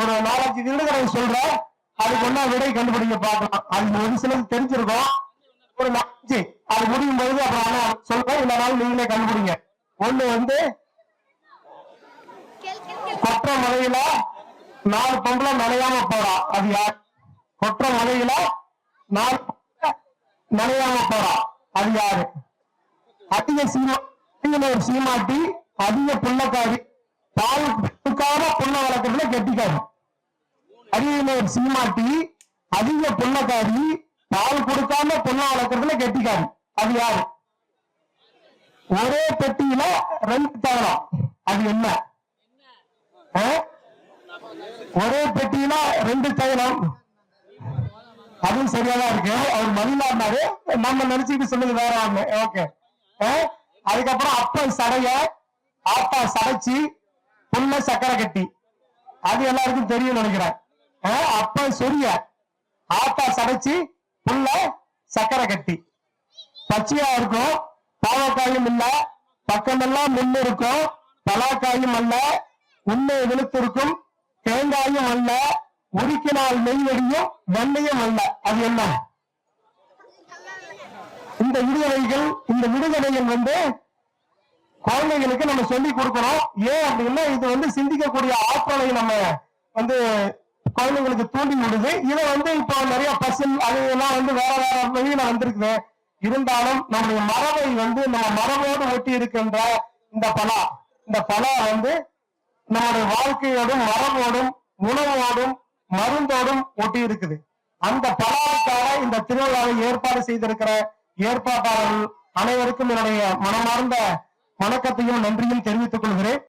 ஒரு நாலஞ்சு விருதுகளை சொல்றேன் அதுக்கு ஒன்னா விடை கண்டுபிடிக்க பார்க்கலாம். அது ஒரு சிலது தெரிஞ்சிருக்கும். ஒரு நாலஞ்சு அது முடியும் போது அப்புறம் ஆனா சொல்றேன் இல்லைனாலும் நீங்களே கண்டுபிடிங்க. ஒண்ணு வந்து கொற்ற மழையில நாலு பொம்பளை நனையாம போறா. அது யார்? கொற்ற மழையில நாலு நனையாம போறா. அது யாரு? அதிக சீமா ஒரு சீமாட்டி அதிக புள்ளக்காரி. பால் கொடுக்காம புள்ள வளர்க்கறதுல கெட்டிக்காரி அரியலூர் சீமாட்டி அதிக புள்ளக்காரி பால் கொடுக்காம புள்ள வளர்க்கறதுல கெட்டிக்காரி அது யாரு? ஒரே பெட்டியில ரெண்டு தவறம் அது என்ன? ஒரே பெட்டியில ரெண்டு தைலம் அதுவும் சரியாதான் இருக்கு. அவர் மதிலாடினாரு. நம்ம நினைச்சுக்கிட்டு சொல்லுது வேற ஒண்ணு. ஓகே. அதுக்கப்புறம் அப்பா சடைய ஆத்தா சடைச்சி புள்ள சக்கரை கட்டி. அது எல்லாருக்கும் தெரியும் நினைக்கிறேன். அப்ப அப்பா சொரிய ஆத்தா சடைச்சி புள்ள சக்கரை கட்டி. பச்சையா இருக்கும் பாவக்காயும் இல்ல பக்கமெல்லாம் மின் இருக்கும் பலாக்காயும் அல்ல உண்மை விழுத்திருக்கும் தேங்காயும் அல்ல உருக்கினால் நெய்வடியும் வெண்ணையும் அல்ல. அது என்ன? இந்த விடுதலைகள் இந்த விடுதலைகள் வந்து குழந்தைகளுக்கு நம்ம சொல்லி கொடுக்கணும். ஏன் அப்படின்னா இது வந்து சிந்திக்கக்கூடிய ஆற்றலை நம்ம வந்து குழந்தைங்களுக்கு தூண்டி விடுது. இதை வந்து இப்போ நிறைய பசில் அது எல்லாம் வந்து வேற வேற வழியில வந்திருக்குது. இருந்தாலும் நம்முடைய மரபை வந்து நம்ம மரபோடு ஒட்டி இருக்கின்ற இந்த பலா இந்த பலா வந்து நம்முடைய வாழ்க்கையோடும் மரபோடும் உணவோடும் மருந்தோடும் ஒட்டி இருக்குது. அந்த பலாவுக்காக இந்த திருவிழாவை ஏற்பாடு செய்திருக்கிற ஏற்பாட்டாளர்கள் அனைவருக்கும் என்னுடைய மனமார்ந்த வணக்கத்தையும் நன்றியும் தெரிவித்துக் கொள்கிறேன்.